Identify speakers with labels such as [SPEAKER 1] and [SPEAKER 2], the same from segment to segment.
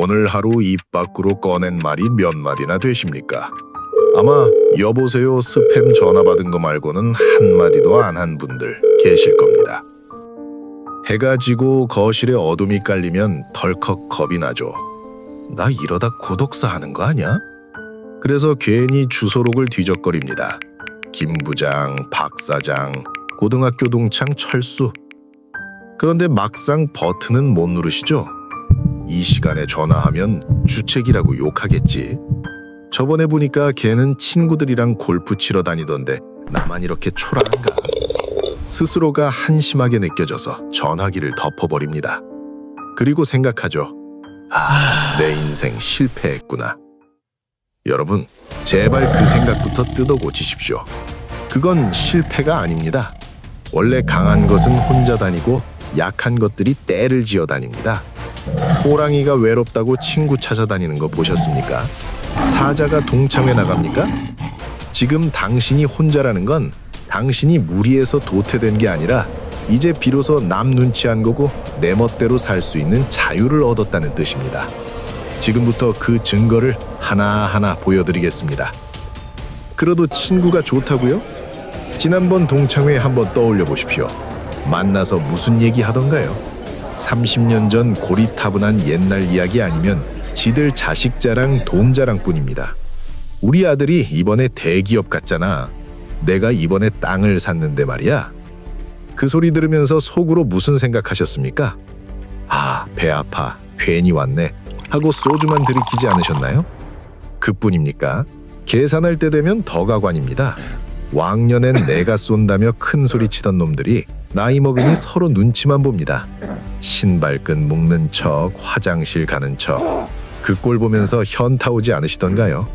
[SPEAKER 1] 오늘 하루 입 밖으로 꺼낸 말이 몇 마디나 되십니까? 아마 여보세요 스팸 전화 받은 거 말고는 한 마디도 안 한 분들 계실 겁니다. 해가 지고 거실에 어둠이 깔리면 덜컥 겁이 나죠. 나 이러다 고독사 하는 거 아니야? 그래서 괜히 주소록을 뒤적거립니다. 김 부장, 박 사장, 고등학교 동창 철수. 그런데 막상 버튼은 못 누르시죠? 이 시간에 전화하면 주책이라고 욕하겠지. 저번에 보니까 걔는 친구들이랑 골프 치러 다니던데 나만 이렇게 초라한가? 스스로가 한심하게 느껴져서 전화기를 덮어버립니다. 그리고 생각하죠. 아, 내 인생 실패했구나. 여러분, 제발 그 생각부터 뜯어 고치십시오. 그건 실패가 아닙니다. 원래 강한 것은 혼자 다니고 약한 것들이 떼를 지어 다닙니다. 호랑이가 외롭다고 친구 찾아다니는 거 보셨습니까? 사자가 동창회 나갑니까? 지금 당신이 혼자라는 건 당신이 무리해서 도태된 게 아니라 이제 비로소 남 눈치 안 보고 내 멋대로 살 수 있는 자유를 얻었다는 뜻입니다. 지금부터 그 증거를 하나하나 보여드리겠습니다. 그래도 친구가 좋다고요? 지난번 동창회 한번 떠올려 보십시오. 만나서 무슨 얘기 하던가요? 30년 전 고리타분한 옛날 이야기 아니면 지들 자식 자랑, 돈 자랑 뿐입니다. 우리 아들이 이번에 대기업 갔잖아. 내가 이번에 땅을 샀는데 말이야. 그 소리 들으면서 속으로 무슨 생각하셨습니까? 아, 배 아파. 괜히 왔네. 하고 소주만 들이키지 않으셨나요? 그뿐입니까? 계산할 때 되면 더 가관입니다. 왕년엔 내가 쏜다며 큰 소리 치던 놈들이 나이 먹으니 서로 눈치만 봅니다. 신발끈 묶는 척, 화장실 가는 척. 그 꼴 보면서 현타 오지 않으시던가요?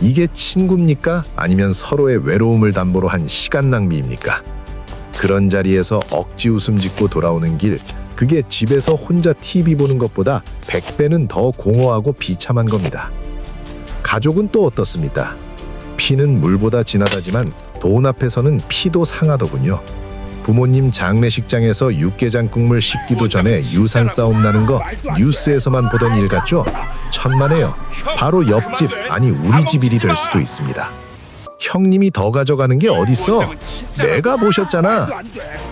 [SPEAKER 1] 이게 친구입니까? 아니면 서로의 외로움을 담보로 한 시간 낭비입니까? 그런 자리에서 억지 웃음 짓고 돌아오는 길, 그게 집에서 혼자 TV 보는 것보다 100배는 더 공허하고 비참한 겁니다. 가족은 또 어떻습니까? 피는 물보다 진하다지만 돈 앞에서는 피도 상하더군요. 부모님 장례식장에서 육개장 국물 씻기도 전에 유산 싸움 나는 거 뉴스에서만 보던 일 같죠? 천만에요. 바로 옆집 아니 우리 집 일이 될 수도 있습니다. 형님이 더 가져가는 게 어딨어? 내가 보셨잖아.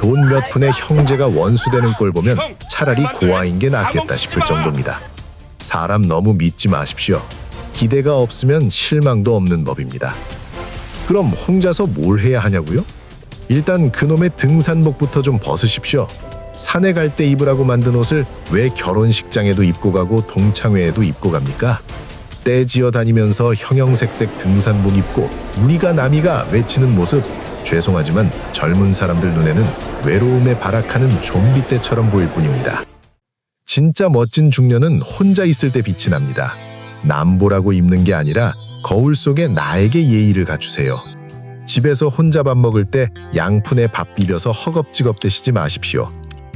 [SPEAKER 1] 돈 몇 푼에 형제가 원수되는 꼴 보면 차라리 고아인 게 낫겠다 싶을 정도입니다. 사람 너무 믿지 마십시오. 기대가 없으면 실망도 없는 법입니다. 그럼 혼자서 뭘 해야 하냐고요? 일단 그놈의 등산복부터 좀 벗으십시오. 산에 갈 때 입으라고 만든 옷을 왜 결혼식장에도 입고 가고 동창회에도 입고 갑니까? 떼지어 다니면서 형형색색 등산복 입고 우리가 남이가 외치는 모습 죄송하지만 젊은 사람들 눈에는 외로움에 발악하는 좀비 떼처럼 보일 뿐입니다. 진짜 멋진 중년은 혼자 있을 때 빛이 납니다. 남보라고 입는 게 아니라 거울 속에 나에게 예의를 갖추세요. 집에서 혼자 밥 먹을 때 양푼에 밥 비벼서 허겁지겁 드시지 마십시오.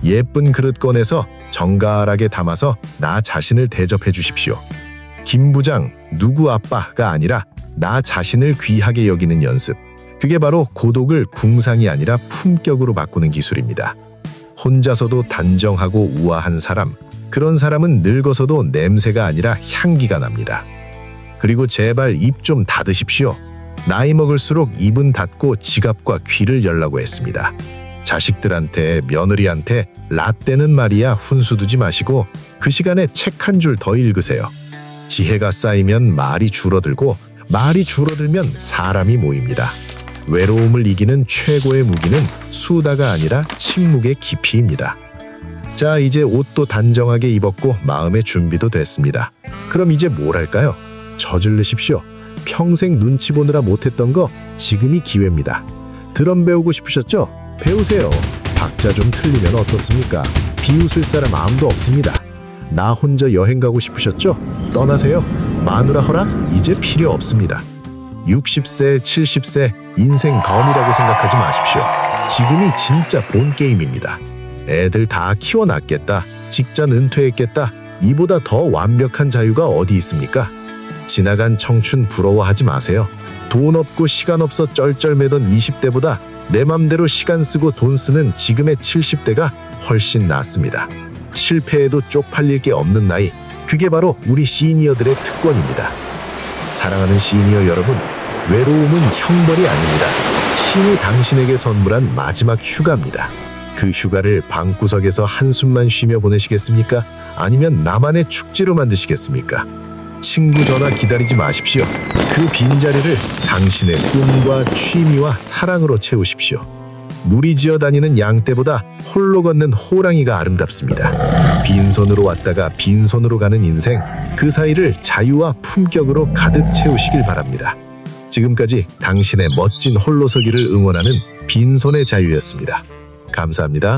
[SPEAKER 1] 예쁜 그릇 꺼내서 정갈하게 담아서 나 자신을 대접해 주십시오. 김 부장, 누구 아빠가 아니라 나 자신을 귀하게 여기는 연습. 그게 바로 고독을 궁상이 아니라 품격으로 바꾸는 기술입니다. 혼자서도 단정하고 우아한 사람, 그런 사람은 늙어서도 냄새가 아니라 향기가 납니다. 그리고 제발 입 좀 닫으십시오. 나이 먹을수록 입은 닫고 지갑과 귀를 열라고 했습니다. 자식들한테 며느리한테 라떼는 말이야 훈수 두지 마시고 그 시간에 책 한 줄 더 읽으세요. 지혜가 쌓이면 말이 줄어들고 말이 줄어들면 사람이 모입니다. 외로움을 이기는 최고의 무기는 수다가 아니라 침묵의 깊이입니다. 자, 이제 옷도 단정하게 입었고 마음의 준비도 됐습니다. 그럼 이제 뭘 할까요? 저질르십시오. 평생 눈치 보느라 못했던 거 지금이 기회입니다. 드럼 배우고 싶으셨죠? 배우세요. 박자 좀 틀리면 어떻습니까? 비웃을 사람 아무도 없습니다. 나 혼자 여행 가고 싶으셨죠? 떠나세요. 마누라 허락 이제 필요 없습니다. 60세, 70세 인생 덤이라고 생각하지 마십시오. 지금이 진짜 본 게임입니다. 애들 다 키워놨겠다. 직장 은퇴했겠다. 이보다 더 완벽한 자유가 어디 있습니까? 지나간 청춘 부러워하지 마세요. 돈 없고 시간 없어 쩔쩔매던 20대보다 내 맘대로 시간 쓰고 돈 쓰는 지금의 70대가 훨씬 낫습니다. 실패해도 쪽팔릴 게 없는 나이, 그게 바로 우리 시니어들의 특권입니다. 사랑하는 시니어 여러분, 외로움은 형벌이 아닙니다. 신이 당신에게 선물한 마지막 휴가입니다. 그 휴가를 방구석에서 한숨만 쉬며 보내시겠습니까? 아니면 나만의 축제로 만드시겠습니까? 친구 전화 기다리지 마십시오. 그 빈자리를 당신의 꿈과 취미와 사랑으로 채우십시오. 무리지어 다니는 양떼보다 홀로 걷는 호랑이가 아름답습니다. 빈손으로 왔다가 빈손으로 가는 인생, 그 사이를 자유와 품격으로 가득 채우시길 바랍니다. 지금까지 당신의 멋진 홀로서기를 응원하는 빈손의 자유였습니다. 감사합니다.